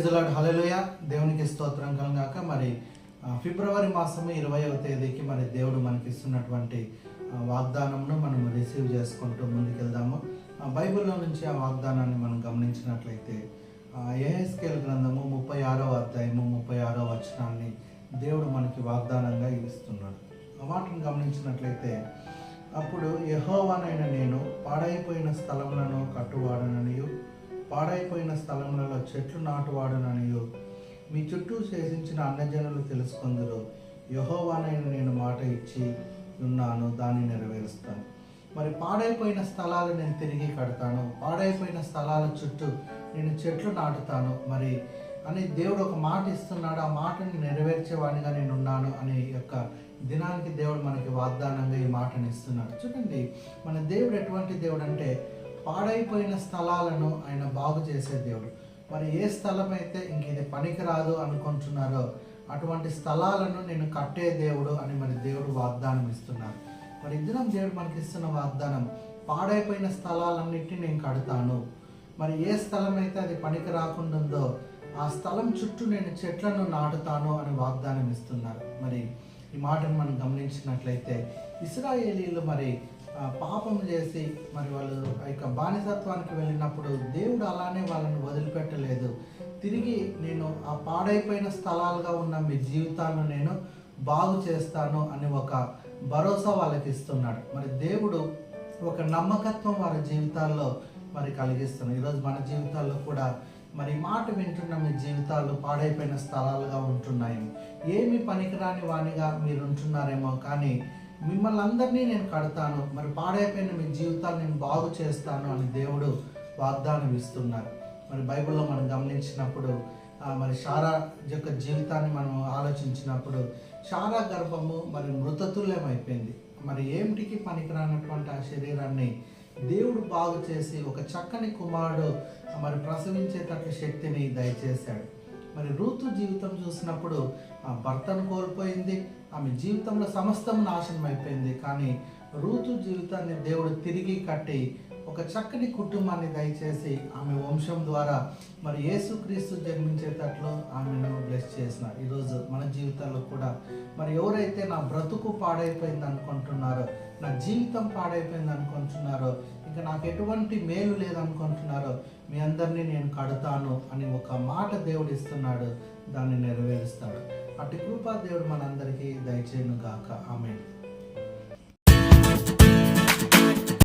ప్రైజ్లాడ్ హలలోయ దేవునికి స్తోత్రం కలగాక. మరి ఫిబ్రవరి మాసం ఇరవైవ తేదీకి మరి దేవుడు మనకి ఇస్తున్నటువంటి వాగ్దానమును వాగ్దానంను మనం రిసీవ్ చేసుకుంటూ ముందుకెళ్దాము. ఆ, బైబిల్లో నుంచి ఆ వాగ్దానాన్ని మనం గమనించినట్లయితే ఏఎస్కేల్ గ్రంథము ముప్పై ఆరో అధ్యాయము ముప్పై ఆరో వచనాన్ని దేవుడు మనకి వాగ్దానంగా ఇస్తున్నాడు. వాటిని గమనించినట్లయితే అప్పుడు యహోవానైన నేను పాడైపోయిన స్థలములను కట్టువాడననియు పాడైపోయిన స్థలములలో చెట్లు నాటువాడుననియు. మీ చుట్టూ శేషించిన అన్నజనులు తెలుసుకుందరు. యహోవానైన నేను మాట ఇచ్చి ఉన్నాను దాన్ని నెరవేరుస్తాను. మరి పాడైపోయిన స్థలాలు నేను తిరిగి కడతాను. పాడైపోయిన స్థలాల చుట్టూ నేను చెట్లు నాటుతాను. మరి అని దేవుడు ఒక మాట ఇస్తున్నాడు. ఆ మాటని నెరవేర్చేవాడిగా నేను ఉన్నాను అనే యొక్క దినానికి దేవుడు మనకి వాగ్దానంగా ఈ మాటని ఇస్తున్నాడు. చూడండి మన దేవుడు ఎటువంటి దేవుడు అంటే పాడైపోయిన స్థలాలను ఆయన బాగు చేసే దేవుడు. మరి ఏ స్థలం అయితే ఇంక ఇది పనికిరాదు అనుకుంటున్నారో అటువంటి స్థలాలను నేను కట్టే దేవుడు అని మరి దేవుడు వాగ్దానం ఇస్తున్నారు. మరి ఇద్దరం దేవుడు మనకి ఇస్తున్న వాగ్దానం పాడైపోయిన స్థలాలన్నిటిని నేను కడతాను. మరి ఏ స్థలం అయితే అది పనికి రాకుండా ఉందో ఆ స్థలం చుట్టూ నేను చెట్లను నాటుతాను అని వాగ్దానం ఇస్తున్నారు. మరి ఈ మాటను మనం గమనించినట్లయితే ఇస్రాయేలీలు మరి పాపం చేసి మరి వాళ్ళు ఆ యొక్క బానిసత్వానికి వెళ్ళినప్పుడు దేవుడు అలానే వాళ్ళని వదిలిపెట్టలేదు. తిరిగి నేను ఆ పాడైపోయిన స్థలాలుగా ఉన్న మీ జీవితాలను నేను బాగు చేస్తాను అని ఒక భరోసా వాళ్ళకి ఇస్తున్నాడు. మరి దేవుడు ఒక నమ్మకత్వం వారి జీవితాల్లో మరి కలిగిస్తున్నాడు. ఈరోజు మన జీవితాల్లో కూడా మరి మాట వింటున్న మీ జీవితాలు పాడైపోయిన స్థలాలుగా ఉంటున్నాయి. ఏమి పనికిరాని వాణిగా మీరు ఉంటున్నారేమో కానీ మిమ్మల్ని అందరినీ నేను కడతాను. మరి పాడైపోయిన మీ జీవితాలు నేను బాగు చేస్తాను అని దేవుడు వాగ్దానం ఇస్తున్నారు. మరి బైబిల్లో మనం గమనించినప్పుడు మరి షారా యొక్క జీవితాన్ని మనం ఆలోచించినప్పుడు షారా గర్భము మరి మృతతుల్యం అయిపోయింది మరి ఏమిటికి పనికిరానటువంటి ఆ శరీరాన్ని దేవుడు బాగు చేసి ఒక చక్కని కుమారుడు మరి ప్రసవించేటట్లు శక్తిని దయచేశాడు. మరి రూతు జీవితం చూసినప్పుడు ఆ భర్తను కోల్పోయింది ఆమె జీవితంలో సమస్తం నాశనం అయిపోయింది. కానీ రూతు జీవితాన్ని దేవుడు తిరిగి కట్టి ఒక చక్కని కుటుంబాన్ని దయచేసి ఆమె వంశం ద్వారా మరి యేసుక్రీస్తు జన్మించేటట్లు ఆమెను బ్లెస్ చేసిన ఈరోజు మన జీవితాల్లో కూడా మరి ఎవరైతే నా బ్రతుకు పాడైపోయింది అనుకుంటున్నారో నా జీవితం పాడైపోయింది అనుకుంటున్నారో ఇంకా నాకు ఎటువంటి మేలు లేదనుకుంటున్నారో మీ అందరినీ నేను కడతాను అని ఒక మాట దేవుడు ఇస్తున్నాడు. దాన్ని నెరవేరుస్తాడు. అటు కృపా దేవుడు మనందరికీ దయచేయను గాక. ఆమె